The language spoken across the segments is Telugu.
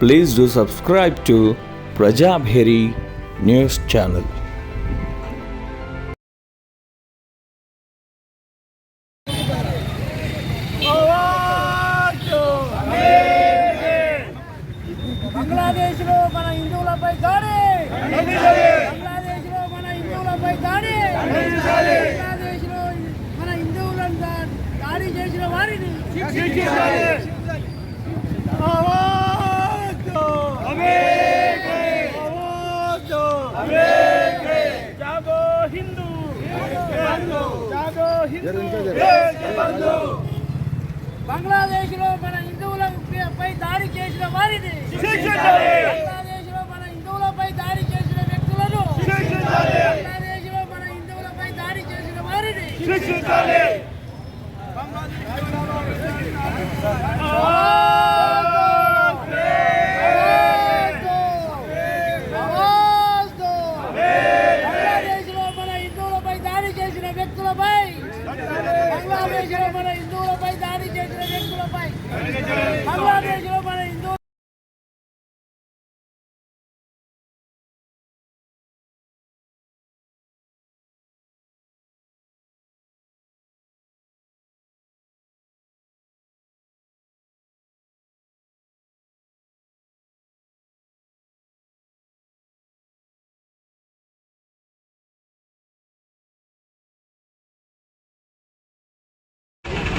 Please do subscribe to Prajabheri News Channel. మన హిందువులపై దాడి! మన హిందువులపై దాడి! మన హిందువులను దాడి చేసిన వారిని! బంగ్లాదేశ్లో మన హిందువులపై దాడి చేసిన వారిని బంగ్లాదేశ్లో మన హిందువులపై దాడి చేసిన వ్యక్తులను బంగ్లాదేశ్లో మన హిందువులపై దాడి చేసిన వారిని బంగ్లాదేశ్లో మన హిందువులపై దాడి చేసిన వ్యక్తులపై లో మన హిందువులపై దాడి చేసిన వ్యక్తులపై బంగ్లాదేశ్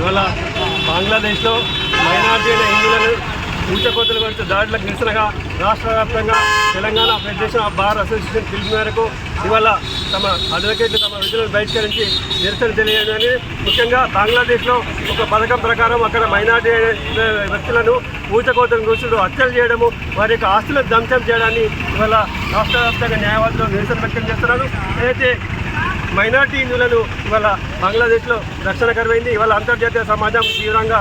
ఇవాళ బంగ్లాదేశ్లో మైనార్టీ అయిన హిందువులను ఊచకోతలు కొడుతూ దాడులకు నిరసనగా రాష్ట్ర వ్యాప్తంగా Telangana federation of bar association పిలుపు మేరకు ఇవాళ తమ అడ్వకేట్లు తమ విధులను బహిష్కరించి నిరసన తెలియదని ముఖ్యంగా బంగ్లాదేశ్లో ఒక పథకం ప్రకారం అక్కడ మైనార్టీ వ్యక్తులను ఊచకోతలు కూర్చుడు హత్యలు చేయడము వారి యొక్క ఆస్తులను ధ్వంసం చేయడాన్ని ఇవాళ రాష్ట్ర వ్యాప్తంగా న్యాయవాదులు నిరసన వ్యక్తం చేస్తున్నారు. అయితే మైనార్టీ హిందువులను ఇవాళ బంగ్లాదేశ్లో రక్షణ కరువైంది ఇవాళ అంతర్జాతీయ సమాజం తీవ్రంగా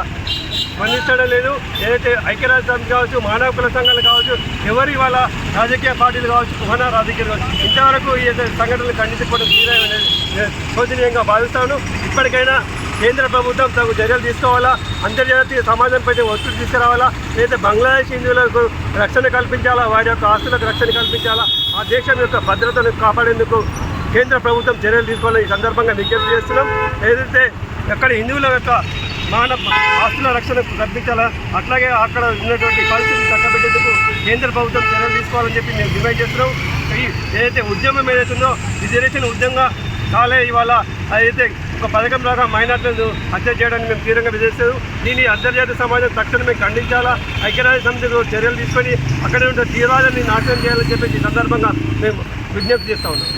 స్పందించడం లేదు. ఏదైతే ఐక్యరాజ్య సమితి కావచ్చు మానవ కుల సంఘాలు కావచ్చు ఎవరు ఇవాళ రాజకీయ పార్టీలు కావచ్చు కుహన రాజకీయాలు కావచ్చు ఇంతవరకు ఈ సంఘటనలు ఖండించకపోవడం శోచనీయంగా భావిస్తాను. ఇప్పటికైనా కేంద్ర ప్రభుత్వం తగు చర్యలు తీసుకోవాలా? అంతర్జాతీయ సమాజంపై ఒత్తిడి తీసుకురావాలా? లేదా బంగ్లాదేశ్ హిందువులకు రక్షణ కల్పించాలా? వారి యొక్క ఆస్తులకు రక్షణ కల్పించాలా? ఆ దేశం యొక్క భద్రతను కాపాడేందుకు కేంద్ర ప్రభుత్వం చర్యలు తీసుకోవాలని ఈ సందర్భంగా విజ్ఞప్తి చేస్తున్నాం. ఏదైతే అక్కడ హిందువుల యొక్క మానవ ఆస్తుల రక్షణ కల్పించాలా అట్లాగే అక్కడ ఉన్నటువంటి పరిస్థితులు చక్కబెట్టేందుకు కేంద్ర ప్రభుత్వం చర్యలు తీసుకోవాలని చెప్పి మేము డిమాండ్ చేస్తున్నాం. ఈ ఏదైతే ఉద్యమం ఏదైతుందో రిజర్వేషన్ ఉద్యమంగా కాలే ఇవాళ అదైతే ఒక పథకం లాగా మైనార్టీలను హత్య చేయడానికి మేము తీవ్రంగా విధిస్తాము దీన్ని అంతర్జాతీయ సమాజం తక్షణమే ఖండించాలా ఐక్యరాజ్య సమితిలో చర్యలు తీసుకొని అక్కడ ఉన్న తీరాలని నాశనం చేయాలని చెప్పేసి ఈ సందర్భంగా మేము విజ్ఞప్తి చేస్తా ఉన్నాం.